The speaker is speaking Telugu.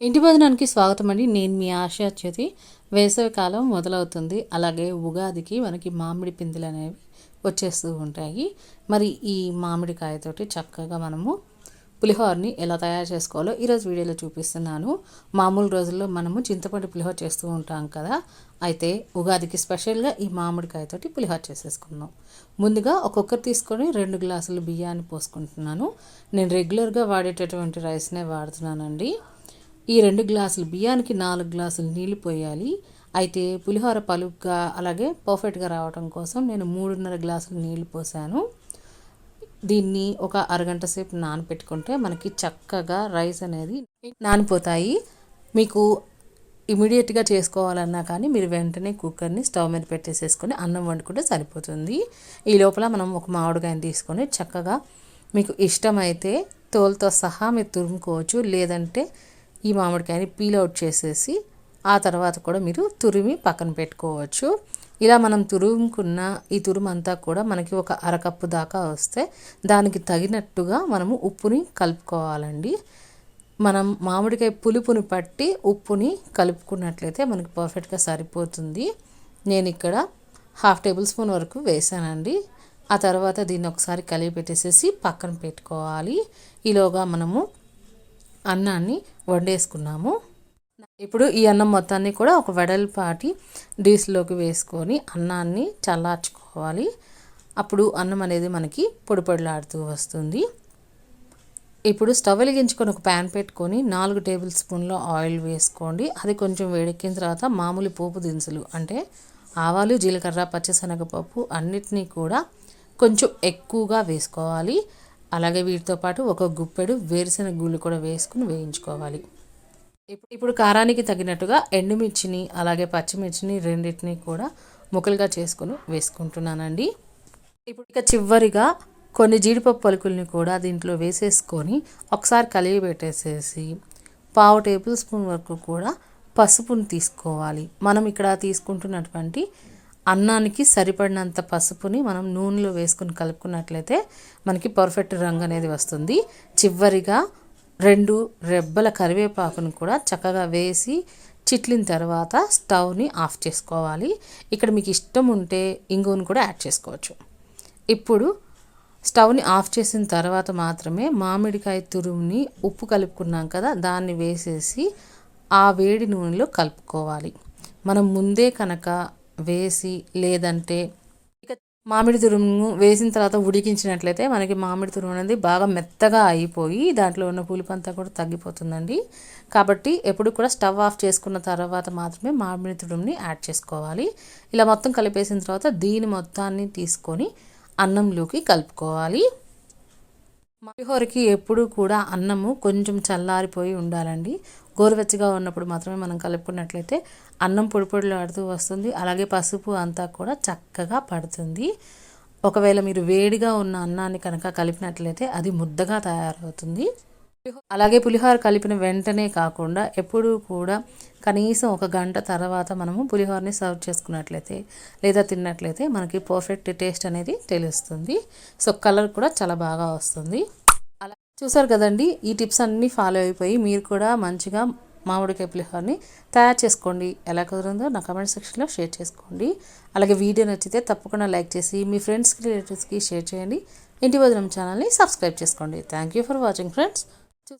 ఇంటి భోజనానికి స్వాగతం అండి నేను మీ ఆశ వచ్చేది వేసవికాలం మొదలవుతుంది. అలాగే ఉగాదికి మనకి మామిడి పిందులు అనేవి వచ్చేస్తూ ఉంటాయి. మరి ఈ మామిడికాయతోటి చక్కగా మనము పులిహోరని ఎలా తయారు చేసుకోవాలో ఈరోజు వీడియోలో చూపిస్తున్నాను. మామూలు రోజుల్లో మనము చింతపండు పులిహోర చేస్తూ ఉంటాం కదా. అయితే ఉగాదికి స్పెషల్గా ఈ మామిడికాయతోటి పులిహోర చేసేసుకున్నాం ముందుగా ఒక్కొక్కరు తీసుకొని రెండు గ్లాసులు బియ్యాన్ని పోసుకుంటున్నాను. నేను రెగ్యులర్గా వాడేటటువంటి రైస్నే వాడుతున్నానండి. ఈ రెండు గ్లాసులు బియ్యానికి నాలుగు గ్లాసులు నీళ్ళు పోయాలి. అయితే పులిహోర పలుగ్గా అలాగే పర్ఫెక్ట్గా రావడం కోసం నేను మూడున్నర గ్లాసులు నీళ్ళు పోసాను. దీన్ని ఒక అరగంట సేపు నానపెట్టుకుంటే మనకి చక్కగా రైస్ అనేది నానిపోతాయి. మీకు ఇమీడియట్గా చేసుకోవాలన్నా కానీ మీరు వెంటనే కుక్కర్ని స్టవ్ మీద పెట్టేసేసుకొని అన్నం వండుకుంటే సరిపోతుంది. ఈ లోపల మనం ఒక మామిడికాయని తీసుకొని చక్కగా మీకు ఇష్టమైతే తోలుతో సహా మీరు తురుముకోవచ్చు. లేదంటే ఈ మామిడికాయని పీల్ అవుట్ చేసేసి ఆ తర్వాత కూడా మీరు తురిమి పక్కన పెట్టుకోవచ్చు. ఇలా మనం తురుముకున్న ఈ తురుమంతా కూడా మనకి ఒక అరకప్పు దాకా వస్తే దానికి తగినట్టుగా మనము ఉప్పుని కలుపుకోవాలండి. మనం మామిడికాయ పులుపుని పట్టి ఉప్పుని కలుపుకున్నట్లయితే మనకి పర్ఫెక్ట్గా సరిపోతుంది. నేను ఇక్కడ హాఫ్ టేబుల్ స్పూన్ వరకు వేసానండి. ఆ తర్వాత దీన్ని ఒకసారి కలిపి పెట్టేసేసి పక్కన పెట్టుకోవాలి. ఈలోగా మనము అన్నాన్ని వండేసుకున్నాము. ఇప్పుడు ఈ అన్నం మొత్తాన్ని కూడా ఒక వెడల్పాటి డీస్లోకి వేసుకొని అన్నాన్ని చల్లార్చుకోవాలి. అప్పుడు అన్నం అనేది మనకి పొడిపొడిలాడుతూ వస్తుంది. ఇప్పుడు స్టవ్ వెలిగించుకొని ఒక ప్యాన్ పెట్టుకొని నాలుగు టేబుల్ స్పూన్ల ఆయిల్ వేసుకోండి. అది కొంచెం వేడెక్కిన తర్వాత మామూలు పోపు దినుసులు అంటే ఆవాలు జీలకర్ర పచ్చిశనగపప్పు అన్నిటినీ కూడా కొంచెం ఎక్కువగా వేసుకోవాలి. అలాగే వీటితో పాటు ఒక గుప్పెడు వేరుశెనగ గుళ్ళు కూడా వేసుకుని వేయించుకోవాలి. ఇప్పుడు కారానికి తగినట్టుగా ఎండుమిర్చిని అలాగే పచ్చిమిర్చిని రెండింటిని కూడా ముక్కలుగా చేసుకుని వేసుకుంటున్నానండి. ఇప్పుడు ఇక చివరిగా కొన్ని జీడిపప్పు పలుకుల్ని కూడా దీంట్లో వేసేసుకొని ఒకసారి కలిగి పెట్టేసేసి పావు టేబుల్ స్పూన్ వరకు కూడా పసుపుని తీసుకోవాలి. మనం ఇక్కడ తీసుకుంటున్నటువంటి అన్నానికి సరిపడినంత పసుపుని మనం నూనెలో వేసుకుని కలుపుకున్నట్లయితే మనకి పర్ఫెక్ట్ రంగు అనేది వస్తుంది. చివరిగా రెండు రెబ్బల కరివేపాకును కూడా చక్కగా వేసి చిట్లిన తర్వాత స్టవ్ని ఆఫ్ చేసుకోవాలి. ఇక్కడ మీకు ఇష్టం ఉంటే ఇంగువను కూడా యాడ్ చేసుకోవచ్చు. ఇప్పుడు స్టవ్ని ఆఫ్ చేసిన తర్వాత మాత్రమే మామిడికాయ తురుముని ఉప్పు కలుపుకున్నాం కదా దాన్ని వేసేసి ఆ వేడి నూనెలో కలుపుకోవాలి. మనం ముందే కనుక వేసి లేదంటే ఇక మామిడి తురుము వేసిన తర్వాత ఉడికించినట్లయితే మనకి మామిడి తురుము అనేది బాగా మెత్తగా అయిపోయి దాంట్లో ఉన్న పులుపు కూడా తగ్గిపోతుందండి. కాబట్టి ఎప్పుడు కూడా స్టవ్ ఆఫ్ చేసుకున్న తర్వాత మాత్రమే మామిడి తురుముని యాడ్ చేసుకోవాలి. ఇలా మొత్తం కలిపేసిన తర్వాత దీని మొత్తాన్ని తీసుకొని అన్నంలోకి కలుపుకోవాలి. పులిహోరకి ఎప్పుడూ కూడా అన్నము కొంచెం చల్లారిపోయి ఉండాలండి. గోరువెచ్చగా ఉన్నప్పుడు మాత్రమే మనం కలుపుకున్నట్లయితే అన్నం పొడిపొడిలాడుతూ వస్తుంది. అలాగే పసుపు అంతా కూడా చక్కగా పడుతుంది. ఒకవేళ మీరు వేడిగా ఉన్న అన్నాన్ని కనుక కలిపినట్లయితే అది ముద్దగా తయారవుతుంది. అలాగే పులిహోర కలిపిన వెంటనే కాకుండా ఎప్పుడూ కూడా కనీసం ఒక గంట తర్వాత మనము పులిహోరని సర్వ్ చేసుకున్నట్లయితే లేదా తిన్నట్లయితే మనకి పర్ఫెక్ట్ టేస్ట్ అనేది తెలుస్తుంది. సో కలర్ కూడా చాలా బాగా వస్తుంది. అలా చూసారు కదండి ఈ టిప్స్ అన్నీ ఫాలో అయిపోయి మీరు కూడా మంచిగా మామిడికాయ పులిహోరని తయారు చేసుకోండి. ఎలా కుదిరిందో నా కమెంట్ సెక్షన్లో షేర్ చేసుకోండి. అలాగే వీడియో నచ్చితే తప్పకుండా లైక్ చేసి మీ ఫ్రెండ్స్కి రిలేటివ్స్కి షేర్ చేయండి. ఇంటి భోజనం ఛానల్ని సబ్స్క్రైబ్ చేసుకోండి. Thank you for watching friends